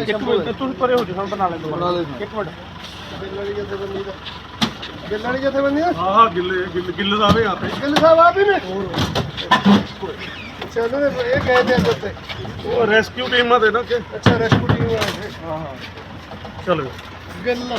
ਇੱਕ ਮਿੰਟ ਤੁਸੀਂ ਪਰੇ ਹੋ ਜਾਓ ਬਣਾ ਲੈਂਦੇ ਬਣਾ ਲੈ ਇੱਕ ਮਿੰਟ। ਬਿੱਲੜੀ ਜਥੇਬੰਦੀ ਦਾ। ਬਿੱਲੜੀ ਜਥੇਬੰਦੀ ਦਾ? ਹਾਂ ਹਾਂ ਗਿੱਲੇ ਗਿੱਲੇ ਗਿੱਲੇ ਵੇ ਆਪੇ ਗਿੱਲ ਸਾਹਿਬ ਆ ਵੀ ਨੇ? ਨੇ ਇਹ ਗਏ ਤੇ ਅੱਗੇ ਉੱਤੇ ਉਹ ਰੈਸਕਿਊ ਟੀਮਾਂ ਦੇ ਨਾ ਕਿ? ਅੱਛਾ ਰੈਸਕਿਊ ਟੀਮ ਸੀ ਹਾਂ ਹਾਂ। ਚਲੋ। ਗਿੱਲ।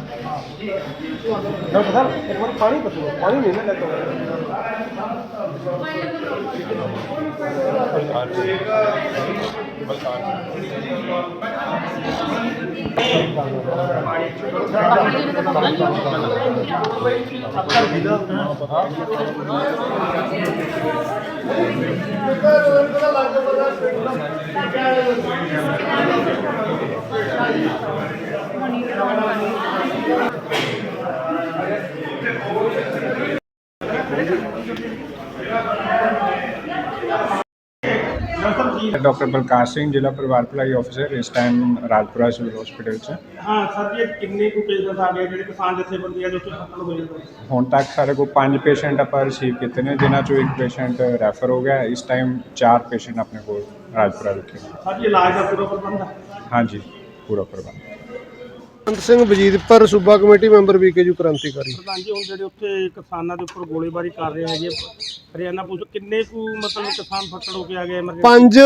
ਵਾਰ ਪਾਣੀ ਪਤੋ ਪਾਣੀ ਨਹੀਂ ਨਾ ਲੱਗਦਾ ਡਾਕਟਰ ਬਲਕਾਰ ਸਿੰਘ ਜ਼ਿਲ੍ਹਾ ਪਰਿਵਾਰ ਭਲਾਈ ਅਫਸਰ ਇਸ ਟਾਈਮ ਰਾਜਪੁਰਾ ਸਿਵਲ ਹਸਪੀਟਲ 'ਚ ਹਾਂ ਸਰ ਜੀ ਕਿੰਨੇ ਕੁ ਪੇਸ਼ੈਂਟ ਆ ਗਏ ਜਿਹੜੇ ਕਿਸਾਨ ਜਥੇਬੰਦੀ ਆ ਜੋ ਕਿ ਫੱਟੜ ਹੋਏ ਨੇ ਹੁਣ ਤੱਕ ਸਾਡੇ ਕੋਲ 5 ਪੇਸ਼ੈਂਟ ਆਪਾਂ ਰਿਸੀਵ ਕੀਤੇ ਨੇ ਜਿਨ੍ਹਾਂ ਚੋਂ ਇੱਕ ਪੇਸ਼ੈਂਟ ਰੈਫਰ ਹੋ ਗਿਆ। ਇਸ ਟਾਈਮ 4 ਪੇਸ਼ੈਂਟ ਆਪਣੇ ਕੋਲ ਰਾਜਪੁਰਾ ਵਿਖੇ। ਸਰ ਜੀ ਇਲਾਜ ਦਾ ਪੂਰਾ ਪ੍ਰਬੰਧ ਹੈ ਹਾਂਜੀ ਪੂਰਾ ਪ੍ਰਬੰਧ ਅੰਤ ਸਿੰਘ ਵਜੀਦਪੁਰ ਸੂਬਾ ਕਮੇਟੀ ਮੈਂਬਰ ਵੀਕੇਯੂ ਕ੍ਰਾਂਤੀਕਾਰੀ। ਪ੍ਰਧਾਨ ਜੀ ਹੁਣ ਜਿਹੜੇ ਉੱਥੇ ਕਿਸਾਨਾਂ ਦੇ ਉੱਪਰ ਗੋਲੀਬਾਰੀ ਕਰ ਰਹੇ ਹੈਗੇ ਹਰਿਆਣਾ ਪੁਲਿਸ ਕਿੰਨੇ ਕੁ ਮਤਲਬ ਕਿਸਾਨ ਫੱਟੜ ਹੋ ਕੇ ਆ ਗਏ emergency? ਪੰਜ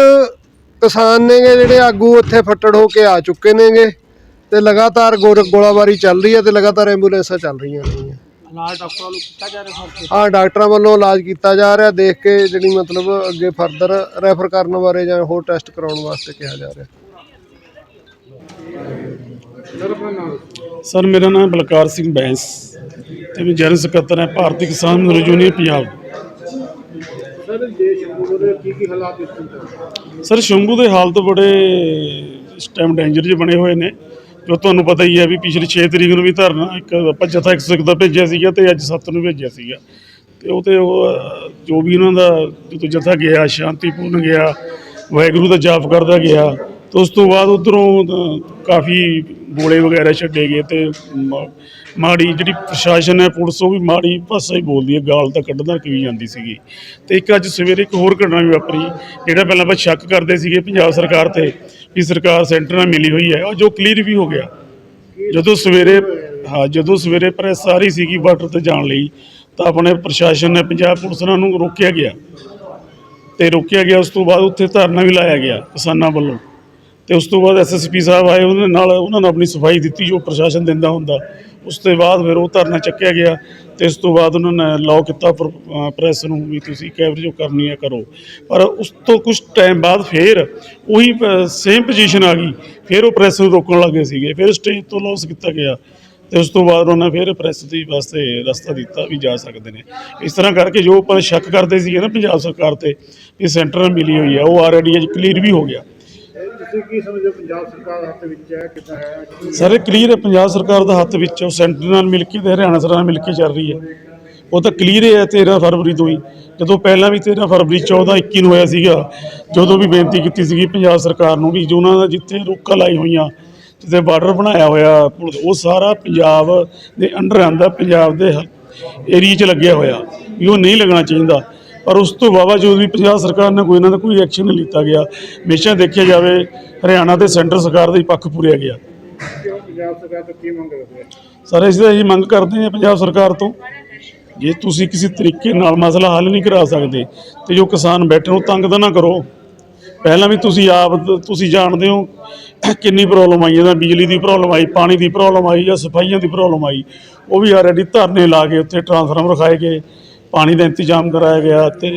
ਕਿਸਾਨ ਨੇਗੇ ਜਿਹੜੇ ਆਗੂ ਉੱਥੇ ਫੱਟੜ ਹੋ ਕੇ ਆ ਚੁੱਕੇ ਨੇਗੇ ਤੇ ਲਗਾਤਾਰ ਗੋਰ- ਗੋਲਾਬਾਰੀ ਚੱਲ ਰਹੀ ਹੈ ਤੇ ਲਗਾਤਾਰ ਐਂਬੂਲੈਂਸਾਂ ਚੱਲ ਰਹੀਆਂ ਨੇ ਇਲਾਜ ਡਾਕਟਰਾਂ ਵੱਲੋਂ ਕੀਤਾ ਜਾ ਰਿਹਾ ਸਰ? ਆ ਡਾਕਟਰਾਂ ਵੱਲੋਂ ਇਲਾਜ ਕੀਤਾ ਜਾ ਰਿਹਾ ਦੇਖ ਕੇ ਜਿਹੜੀ ਮਤਲਬ ਅੱਗੇ ਫਰਦਰ ਰੈਫਰ ਕਰਨ ਬਾਰੇ ਜਾਂ ਹੋਰ ਟੈਸਟ ਕਰਾਉਣ ਵਾਸਤੇ ਕਿਹਾ ਜਾ ਰਿਹਾ। ਸਰ ਮੇਰਾ ਨਾਮ ਬਲਕਾਰ ਸਿੰਘ ਬੈਂਸ। ਤੇ ਮੈਂ ਜਨਰਲ ਸਕੱਤਰ ਹਾਂ ਭਾਰਤੀ ਕਿਸਾਨ ਮਜ਼ਦੂਰ ਯੂਨੀਅਨ ਪੰਜਾਬ। ਸਰ ਸ਼ੰਭੂ ਦੇ ਹਾਲਤ ਬੜੇ ਇਸ ਟਾਈਮ ਡੇਂਜਰ ਜਿਹੇ ਬਣੇ ਹੋਏ ਨੇ। ਜੋ ਤੁਹਾਨੂੰ ਪਤਾ ਹੀ ਹੈ ਵੀ ਪਿਛਲੀ 6 ਤਰੀਕ ਨੂੰ ਵੀ ਧਰਨਾ ਇੱਕ ਆਪਾਂ ਜਥਾ 101 ਦਾ ਭੇਜਿਆ ਸੀਗਾ ਤੇ ਅੱਜ 7 ਨੂੰ ਭੇਜਿਆ ਸੀਗਾ। ਤੇ ਉਹ ਤੇ ਉਹ ਜੋ ਵੀ ਉਹਨਾਂ ਦਾ ਜਦੋਂ ਜਥਾ ਗਿਆ ਸ਼ਾਂਤੀਪੂਰਨ ਗਿਆ ਵਾਹਿਗੁਰੂ ਦਾ ਜਾਪ ਕਰਦਾ ਗਿਆ ਤੇ ਉਸ ਤੋਂ ਬਾਅਦ ਉਧਰੋਂ ਕਾਫੀ ਗੋਲੇ ਵਗੈਰਾ ਛੱਡੇ ਗਏ ਤੇ ਮ- ਮਾੜੀ ਜਿਹੜੀ ਪ੍ਰਸ਼ਾਸਨ ਹੈ, ਪੁਲਿਸ ਉਹ ਵੀ ਮਾੜੀ ਭਾਸ਼ਾ ਹੀ ਬੋਲਦੀ ਹੈ, ਗਾਲ ਤਾਂ ਕੱਢਦਾ ਕਹੀ ਜਾਂਦੀ ਸੀਗੀ। ਤੇ ਇੱਕ ਅੱਜ ਸਵੇਰੇ ਇੱਕ ਹੋਰ ਘਟਨਾ ਵੀ ਵਾਪਰੀ, ਜਿਹੜਾ ਪਹਿਲਾਂ ਆਪਾਂ ਸ਼ੱਕ ਕਰਦੇ ਸੀਗੇ ਪੰਜਾਬ ਸਰਕਾਰ ਤੇ ਵੀ ਸਰਕਾਰ ਸੈਂਟਰ ਨਾਲ ਮਿਲੀ ਹੋਈ ਹੈ, ਉਹ ਜੋ ਕਲੀਅਰ ਵੀ ਹੋ ਗਿਆ। ਜਦੋਂ ਸਵੇਰੇ, ਹਾਂ, ਜਦੋਂ ਸਵੇਰੇ ਪ੍ਰੈਸ ਆ ਰਹੀ ਸੀਗੀ ਬਾਰਡਰ ਤੇ ਜਾਣ ਲਈ, ਤਾਂ ਆਪਣੇ ਪ੍ਰਸ਼ਾਸਨ ਨੇ ਪੰਜਾਬ ਪੁਲਿਸ ਨਾਲ ਨੂੰ ਰੋਕਿਆ ਗਿਆ। ਤੇ ਰੋਕਿਆ ਗਿਆ, ਉਸ ਤੋਂ ਬਾਅਦ ਉੱਥੇ ਧਰਨਾ ਵੀ ਲਾਇਆ ਗਿਆ ਕਿਸਾਨਾਂ ਵੱਲੋਂ। ਤੇ ਉਸ ਤੋਂ ਬਾਅਦ ਐਸਐਸਪੀ ਸਾਹਿਬ ਆਏ ਉਹਨਾਂ ਨਾਲ ਉਹਨਾਂ ਨੇ ਆਪਣੀ ਸਫ਼ਾਈ ਦਿੱਤੀ, ਜੋ ਪ੍ਰਸ਼ਾਸਨ ਦਿੰਦਾ ਹੁੰਦਾ। ਉਸ ਤੋਂ ਬਾਅਦ ਫਿਰ ਉਹ ਧਰਨਾ ਚੱਕਿਆ ਗਿਆ ਤੇ ਉਸ ਤੋਂ ਬਾਅਦ ਉਹਨਾਂ ਨੇ ਲਾਅ ਕੀਤਾ ਪ੍ਰੈਸ ਨੂੰ ਵੀ ਤੁਸੀਂ ਕੈਵਰੇਜ ਜੋ ਕਰਨੀ ਹੈ ਕਰੋ। ਪਰ ਉਸ ਤੋਂ ਕੁਝ ਟਾਈਮ ਬਾਅਦ ਫਿਰ ਉਹੀ ਸੇਮ ਪੋਜੀਸ਼ਨ ਆ ਗਈ। ਫਿਰ ਉਹ ਪ੍ਰੈਸ ਨੂੰ ਰੋਕਣ ਲੱਗੇ ਸੀਗੇ। ਫਿਰ ਸਟੇਜ ਤੋਂ ਲੌਸ ਕੀਤਾ ਗਿਆ। ਤੇ ਉਸ ਤੋਂ ਬਾਅਦ ਉਹਨਾਂ ਫਿਰ ਪ੍ਰੈਸ ਦੀ ਵਾਸਤੇ ਰਸਤਾ ਦਿੱਤਾ ਵੀ ਜਾ ਸਕਦੇ ਨੇ। ਇਸ ਤਰ੍ਹਾਂ ਕਰਕੇ ਜੋ ਆਪਾਂ ਸ਼ੱਕ ਕਰਦੇ ਸੀਗੇ ਨਾ ਪੰਜਾਬ ਸਰਕਾਰ ਤੇ, ਵੀ ਸੈਂਟਰ ਨਾਲ ਮਿਲੀ ਹੋਈ ਹੈ ਉਹ ਆਲਰੇਡੀ ਅੱਜ ਕਲੀਅਰ ਵੀ ਹੋ ਗਿਆ। ਤੁਸੀਂ ਕੀ ਸਮਝਦੇ ਹੋ ਪੰਜਾਬ ਸਰਕਾਰ ਦੇ ਹੱਥ ਵਿੱਚ ਹੈ, ਕਿੱਦਾਂ ਹੈ? ਸਾਰੇ ਕਲੀਅਰ ਹੈ, ਪੰਜਾਬ ਸਰਕਾਰ ਦਾ ਹੱਥ ਵਿੱਚ ਉਹ ਸੈਂਟਰ ਨਾਲ ਮਿਲ ਕੇ ਤੇ ਹਰਿਆਣਾ ਸਰਕਾਰ ਨਾਲ ਮਿਲ ਕੇ ਚੱਲ ਰਹੀ ਹੈ। ਉਹ ਤਾਂ ਕਲੀਅਰ ਹੈ 13 ਫਰਵਰੀ ਤੋਂ ਹੀ। ਜਦੋਂ ਪਹਿਲਾਂ ਵੀ 13 ਫਰਵਰੀ 14 21 ਨੂੰ ਹੋਇਆ ਸੀਗਾ, ਜਦੋਂ ਵੀ ਬੇਨਤੀ ਕੀਤੀ ਸੀਗੀ ਪੰਜਾਬ ਸਰਕਾਰ ਨੂੰ ਵੀ ਜੋ ਉਹਨਾਂ ਦਾ ਜਿੱਥੇ ਰੋਕਾਂ ਲਾਈ ਹੋਈਆਂ, ਜਿੱਥੇ ਬਾਰਡਰ ਬਣਾਇਆ ਹੋਇਆ, ਪੁਲਿਸ- ਉਹ ਸਾਰਾ ਪੰਜਾਬ ਦੇ ਅੰਡਰ ਆਂਦਾ ਪੰਜਾਬ ਦੇ ਏਰੀਆ 'ਚ ਲੱਗਿਆ ਹੋਇਆ। ਵੀ ਉਹ ਨਹੀਂ ਲੱਗਣਾ ਚਾਹੀਦਾ। ਪਰ ਉਸ ਤੋਂ ਬਾਵਜੂਦ ਵੀ ਪੰਜਾਬ ਸਰਕਾਰ ਨੇ ਕੋਈ ਇਹਨਾਂ ਦਾ ਕੋਈ ਐਕਸ਼ਨ ਨਹੀਂ ਲਿੱਤਾ ਗਿਆ। ਹਮੇਸ਼ਾ ਦੇਖਿਆ ਜਾਵੇ, ਹਰਿਆਣਾ ਤੇ ਸੈਂਟਰ ਸਰਕਾਰ ਦਾ ਹੀ ਪੱਖ ਪੂਰਿਆ ਗਿਆ। ਪੰਜਾਬ ਸਰਕਾਰ ਤੋਂ ਕੀ ਮੰਗ ਕਰਦੇ ਸਰ, ਅਸੀਂ ਤਾਂ ਇਹੀ ਮੰਗ ਕਰਦੇ ਹਾਂ ਪੰਜਾਬ ਸਰਕਾਰ ਤੋਂ, ਜੇ ਤੁਸੀਂ ਕਿਸੇ ਤਰੀਕੇ ਨਾਲ ਮਸਲਾ ਹੱਲ ਨਹੀਂ ਕਰਾ ਸਕਦੇ ਤੇ ਜੋ ਕਿਸਾਨ ਬੈਠੇ ਨੂੰ ਤੰਗ ਤਾਂ ਨਾ ਕਰੋ। ਪਹਿਲਾਂ ਵੀ ਤੁਸੀਂ ਆਪ, ਤੁਸੀਂ ਜਾਣਦੇ ਹੋ ਕਿੰਨੀ ਪ੍ਰੋਬਲਮ ਆਈ, ਇਹਦਾ ਬਿਜਲੀ ਦੀ ਪ੍ਰੋਬਲਮ ਆਈ, ਪਾਣੀ ਦੀ ਪ੍ਰੋਬਲਮ ਆਈ ਜਾਂ ਸਫਾਈਆਂ ਦੀ ਪ੍ਰੋਬਲਮ ਆਈ। ਉਹ ਵੀ ਆਲਰੇਡੀ ਧਰਨੇ ਲਾ ਕੇ ਉੱਥੇ ਟਰਾਂਸਫਾਰਮਰ ਰਖਾਏ ਗਏ। ਪਾਣੀ ਦਾ ਇੰਤਜ਼ਾਮ ਕਰਾਇਆ ਗਿਆ ਤੇ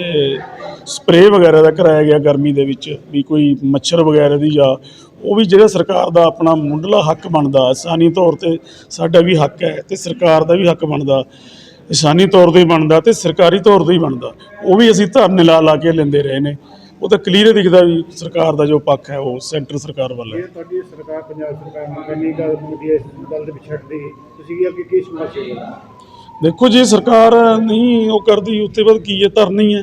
ਸਪਰੇਅ ਵਗੈਰਾ ਦਾ ਕਰਾਇਆ ਗਿਆ ਗਰਮੀ ਦੇ ਵਿੱਚ, ਵੀ ਕੋਈ ਮੱਛਰ ਵਗੈਰਾ ਦੀ ਜਾਂ ਉਹ ਵੀ ਜਿਹੜਾ ਸਰਕਾਰ ਦਾ ਆਪਣਾ ਮੁੱਢਲਾ ਹੱਕ ਬਣਦਾ ਆਸਾਨੀ ਤੌਰ ਤੇ ਸਾਡਾ ਵੀ ਹੱਕ ਹੈ ਤੇ ਸਰਕਾਰ ਦਾ ਵੀ ਹੱਕ ਬਣਦਾ। ਨਿਸ਼ਾਨੀ ਤੌਰ ਤੇ ਬਣਦਾ ਤੇ ਸਰਕਾਰੀ ਤੌਰ ਤੇ ਹੀ ਬਣਦਾ। ਉਹ ਵੀ ਅਸੀਂ ਧਰਨੇ ਲਾ ਲਾ ਕੇ ਲੈਂਦੇ ਰਹੇ ਨੇ। ਉਹ ਤਾਂ ਕਲੀਅਰ ਦਿਖਦਾ ਵੀ ਸਰਕਾਰ ਦਾ ਜੋ ਪੱਖ ਹੈ, ਉਹ ਸੈਂਟਰ ਸਰਕਾਰ ਵੱਲ ਹੈ। ਤੁਹਾਡੀ ਸਰਕਾਰ, ਪੰਜਾਬ ਸਰਕਾਰ ਮੰਗਣੀ ਗੱਲ ਮੁੱਦੀ ਇਸ ਗੱਲ ਦੇ ਪਿੱਛੇ ਹਟਦੀ। ਤੁਸੀਂ ਵੀ ਅੱਗੇ ਕੀ ਸਮਝ ਹੋ ਦੇਖੋ ਜੇ ਸਰਕਾਰ ਨਹੀਂ ਉਹ ਕਰਦੀ, ਉੱਤੇ ਬਾਅਦ ਕੀ ਹੈ? ਧਰਨਾ ਹੈ।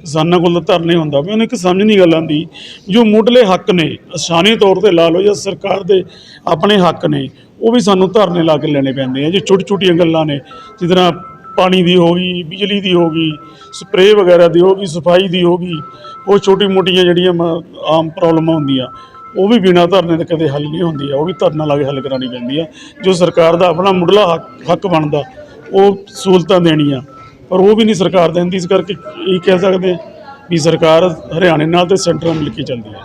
ਕਿਸਾਨਾਂ ਕੋਲ ਤਾਂ ਧਰਨਾ ਹੀ ਹੁੰਦਾ ਵੀ ਉਹਨੂੰ ਇੱਕ ਸਮਝ ਨਹੀਂ ਗੱਲ ਆਉਂਦੀ। ਜੋ ਮੁੱਢਲੇ ਹੱਕ ਨੇ, ਅਸਾਨੀ ਤੌਰ ਤੇ ਲਾ ਲਓ ਜਾਂ ਸਰਕਾਰ ਦੇ ਆਪਣੇ ਹੱਕ ਨੇ, ਉਹ ਵੀ ਸਾਨੂੰ ਧਰਨੇ ਲਾ ਕੇ ਲੈਣੇ ਪੈਂਦੇ ਆ। ਜੇ ਛੋਟੀ ਛੋਟੀਆਂ ਗੱਲਾਂ ਨੇ ਜਿਸ ਤਰ੍ਹਾਂ ਪਾਣੀ ਦੀ ਹੋ ਗਈ, ਬਿਜਲੀ ਦੀ ਹੋ ਗਈ, ਸਪਰੇਅ ਵਗੈਰਾ ਦੀ ਹੋ ਗਈ, ਸਫ਼ਾਈ ਦੀ ਹੋ ਗਈ, ਉਹ ਛੋਟੀ ਮੋਟੀਆਂ ਜਿਹੜੀਆਂ ਮ- ਆਮ ਪ੍ਰੋਬਲਮਾਂ ਹੁੰਦੀਆਂ, ਉਹ ਵੀ ਬਿਨਾਂ ਧਰਨੇ ਦੇ ਕਦੇ ਹੱਲ ਨਹੀਂ ਹੁੰਦੀ ਆ ਉਹ ਵੀ ਧਰਨਾ ਲਾ ਕੇ ਹੱਲ ਕਰਾਉਣੀ ਪੈਂਦੀ ਆ। ਜੋ ਸਰਕਾਰ ਦਾ ਆਪਣਾ ਮੁੱਢਲਾ ਹੱਕ ਹੱਕ ਬਣਦਾ ਉਹ ਸਹੂਲਤਾਂ ਦੇਣੀਆਂ। ਪਰ ਉਹ ਵੀ ਨਹੀਂ ਸਰਕਾਰ ਦਿੰਦੀ, ਇਸ ਕਰਕੇ ਇਹ ਕਹਿ ਸਕਦੇ ਵੀ ਸਰਕਾਰ ਹਰਿਆਣੇ ਨਾਲ ਤੇ ਸੈਂਟਰ ਨਾਲ ਮਿਲ ਕੇ ਚੱਲਦੀ ਹੈ।